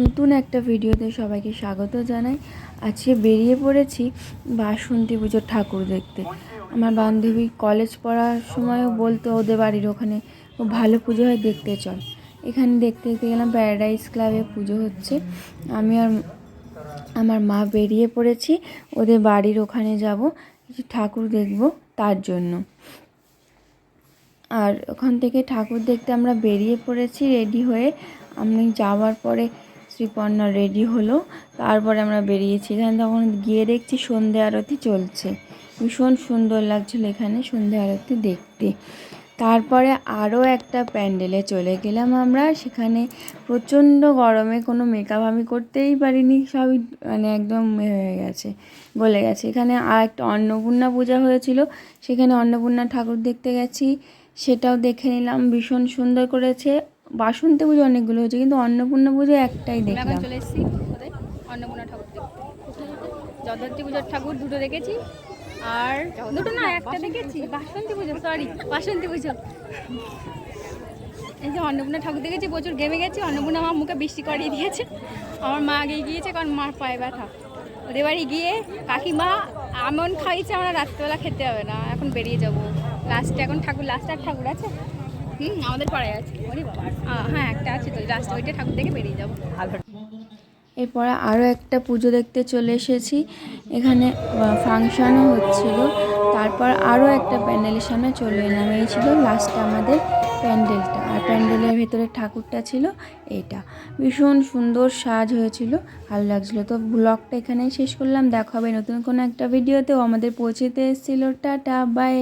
নতুন একটা ভিডিওতে সবাইকে স্বাগত জানাই। আজকে বেরিয়ে পড়েছি বাসন্তী পুজোর ঠাকুর দেখতে। আমার বান্ধবী কলেজ পড়ার সময়ও বলতো, ওদের বাড়ির ওখানে খুব ভালো পুজো হয়, দেখতে চল। এখানে দেখতে দেখতে গেলাম প্যারাডাইস ক্লাবে পুজো হচ্ছে। আমি আর আমার মা বেরিয়ে পড়েছি, ওদের বাড়ির ওখানে যাব, কিছু ঠাকুর দেখব তার জন্য। আর ওখান থেকে ঠাকুর দেখতে আমরা বেরিয়ে পড়েছি রেডি হয়ে। আমি যাওয়ার পরে শ্রীপর্ণা রেডি হলো। তারপরে আমরা বেরিয়েছি। এখানে তখন গিয়ে দেখছি সন্ধে আরতি চলছে। ভীষণ সুন্দর লাগছিল এখানে সন্ধে আরতি দেখতে। তারপরে আরও একটা প্যান্ডেলে চলে গেলাম আমরা। সেখানে প্রচণ্ড গরমে কোনো মেকআপ আমি করতেই পারিনি। সবই মানে একদম হয়ে গেছে, গলে গেছে। এখানে আর একটা অন্নপূর্ণা পূজা হয়েছিল। সেখানে অন্নপূর্ণা ঠাকুর দেখতে গেছি। সেটাও দেখে নিলাম। ভীষণ সুন্দর করেছে। বাসন্তী পুজো অনেকগুলো হয়েছে কিন্তু অন্নপূর্ণা পুজো একটাই আমরা দেখলাম। চলে এসেছি অন্নপূর্ণা ঠাকুর দেখতে। পুজোর ঠাকুর দুটো দেখেছি আর দুটো না একটা দেখেছি। বাসন্তী পুজো সরি বাসন্তী পুজো। এই যে অন্নপূর্ণা ঠাকুর দেখেছি প্রচুর গেমে গেছি অন্নপূর্ণা আমার মুখে বৃষ্টি করিয়ে দিয়েছে। আমার মা আগে গিয়েছে কারণ মার পায়ে ব্যথা। ওদের বাড়ি গিয়ে কাকিমা এমন খাইছে আমরা রাত্রেবেলা খেতে হবে না এখন বেরিয়ে যাব। লাস্টে এখন ঠাকুর লাস্ট আর ঠাকুর আছে? হুম আমাদের পাড়ায় আছে। হ্যাঁ একটা আছে তো লাস্ট ওইটা ঠাকুর দেখে বেরিয়ে যাব। এরপরে আরও একটা পুজো দেখতে চলে এসেছি। এখানে ফাংশানও হচ্ছিল। তারপর আরও একটা প্যান্ডেলের সামনে চলে এলাম। এই ছিল লাস্টে আমাদের প্যান্ডেলটা। আর প্যান্ডেলের ভেতরে ঠাকুরটা ছিল এইটা। ভীষণ সুন্দর সাজ হয়েছিল। ভালো লাগছিল। তো ব্লগটা এখানেই শেষ করলাম। দেখা হবে নতুন কোনো একটা ভিডিওতেও আমাদের পৌঁছেতে এসেছিল। Tata bye